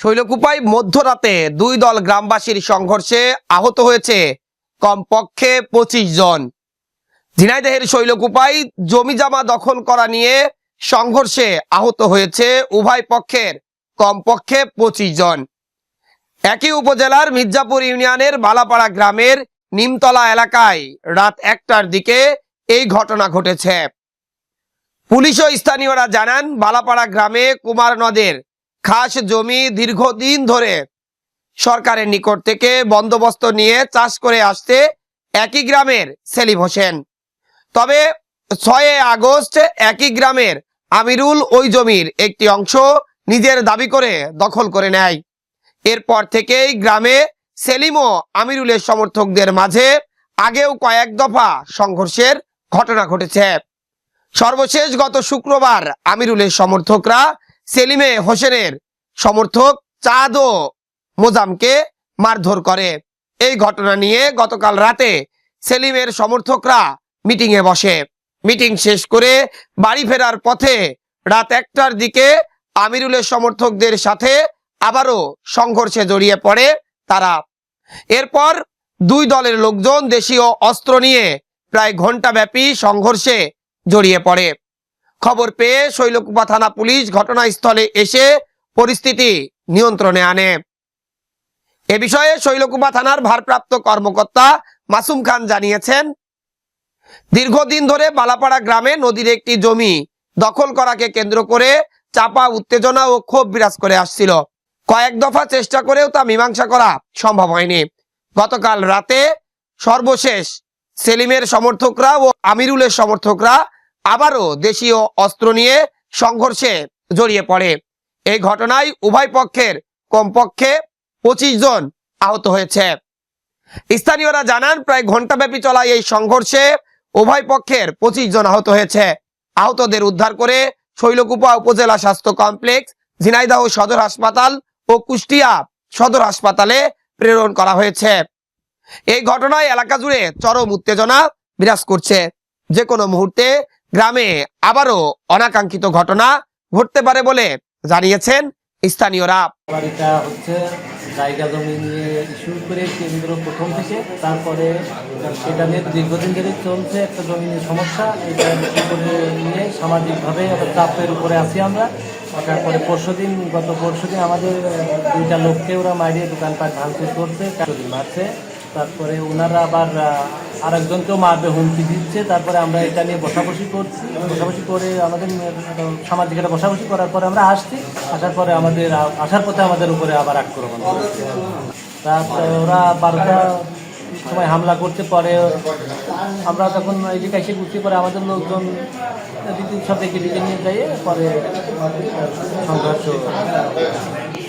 শৈলকুপায় মধ্যরাতে দুই দল গ্রামবাসীর সংঘর্ষে আহত হয়েছে। কমপক্ষে পঁচিশ জন। ঝিনাইদহের শৈলকুপায় জমিজামা দখল করা নিয়ে সংঘর্ষে আহত হয়েছে উভয় পক্ষের। কমপক্ষে পঁচিশ জন। একই উপজেলার মির্জাপুর ইউনিয়নের বালাপাড়া গ্রামের নিমতলা এলাকায় রাত একটার দিকে এই ঘটনা ঘটেছে। পুলিশ ও স্থানীয়রা জানান, বালাপাড়া গ্রামে কুমার নদের খাস জমি দীর্ঘদিন ধরে সরকারের নিকট থেকে বন্দোবস্ত নিয়ে চাষ করে আসতে একই গ্রামের সেলিম হোসেন। তবে ছয় আগস্ট একই গ্রামের আমিরুল ওই জমির একটি অংশ নিজের দাবি করে দখল করে নেয়। এরপর থেকেই গ্রামে সেলিম ও আমিরুলের সমর্থকদের মাঝে আগেও কয়েক দফা সংঘর্ষের ঘটনা ঘটেছে। সর্বশেষ গত শুক্রবার আমিরুলের সমর্থকরা সেলিমে হোসেনের সমর্থক চাঁদ ও মোজামকে মারধর করে। এই ঘটনা নিয়ে গতকাল রাতে সেলিমের সমর্থকরা মিটিংয়ে বসে। মিটিং শেষ করে বাড়ি ফেরার পথে রাত একটার দিকে আমিরুলের সমর্থকদের সাথে আবারও সংঘর্ষে জড়িয়ে পড়ে তারা। এরপর দুই দলের লোকজন দেশীয় অস্ত্র নিয়ে প্রায় ঘন্টাব্যাপী সংঘর্ষে জড়িয়ে পড়ে। খবর পেয়ে শৈলকুপা থানা পুলিশ ঘটনাস্থলে এসে পরিস্থিতি নিয়ন্ত্রণে আনে। এ বিষয়ে শৈলকুপা থানার ভারপ্রাপ্ত কর্মকর্তা মাসুম খান জানিয়েছেন, দীর্ঘদিন ধরে বালাপাড়া গ্রামে নদীর একটি জমি দখল করাকে কেন্দ্র করে চাপা উত্তেজনা ও ক্ষোভ বিরাজ করে আসছিল। কয়েক দফা চেষ্টা করেও তা মীমাংসা করা সম্ভব হয়নি। গতকাল রাতে সর্বশেষ সেলিমের সমর্থকরা ও আমিরুলের সমর্থকরা আবারও দেশীয় অস্ত্র নিয়ে সংঘর্ষে জড়িয়ে পড়ে। এই ঘটনায় উভয় পক্ষের কমপক্ষে পঁচিশ জন আহত হয়েছে। স্থানীয়রা জানান, প্রায় ঘন্টাব্যাপী চলা এই সংঘর্ষে উভয় পক্ষের পঁচিশ জন আহত হয়েছে। আহতদের উদ্ধার করে শৈলকুপা উপজেলা স্বাস্থ্য কমপ্লেক্স, ঝিনাইদহ সদর হাসপাতাল ও কুষ্টিয়া সদর হাসপাতালে প্রেরণ করা হয়েছে। এই ঘটনায় এলাকা জুড়ে চরম উত্তেজনা বিরাজ করছে। যে কোনো মুহূর্তে গ্রামে আবারও অনাকাঙ্ক্ষিত ঘটনা ঘটতে পারে বলে জানিয়েছেন স্থানীয়রা। বাড়িটা হচ্ছে জায়গা জমি নিয়ে ইস্যু করে কেন্দ্র প্রথম থেকে, তারপরে সেটা নিয়ে দীর্ঘদিন ধরে চলছে একটা সমস্যা, এটা নিয়ে সামাজিকভাবে একটা চাপের উপরে আছি আমরা। তারপরে পরশু দিন গত পরশু আমাদের দুইটা লোককে ওরা মারিয়ে দোকানপাট ভাঙচুর করছে মারছে। তারপরে ওনারা আবার আরেকজনকেও মারবে, হুমকি দিচ্ছে। তারপরে আমরা এটা নিয়ে বসাবসি করছি। বসাবসি করে আমাদের সামাজিক একটা বসাবসি করার পরে আমরা আসছি। আসার পরে আমাদের, আসার পথে আমাদের উপরে আবার আক্রমণ তারপরে ওরা বারোটা সময় হামলা করতে পরে আমরা তখন যে কাছে বুঝতে পরে আমাদের লোকজন এদিকে সব নিয়ে যাই পরে সংঘর্ষ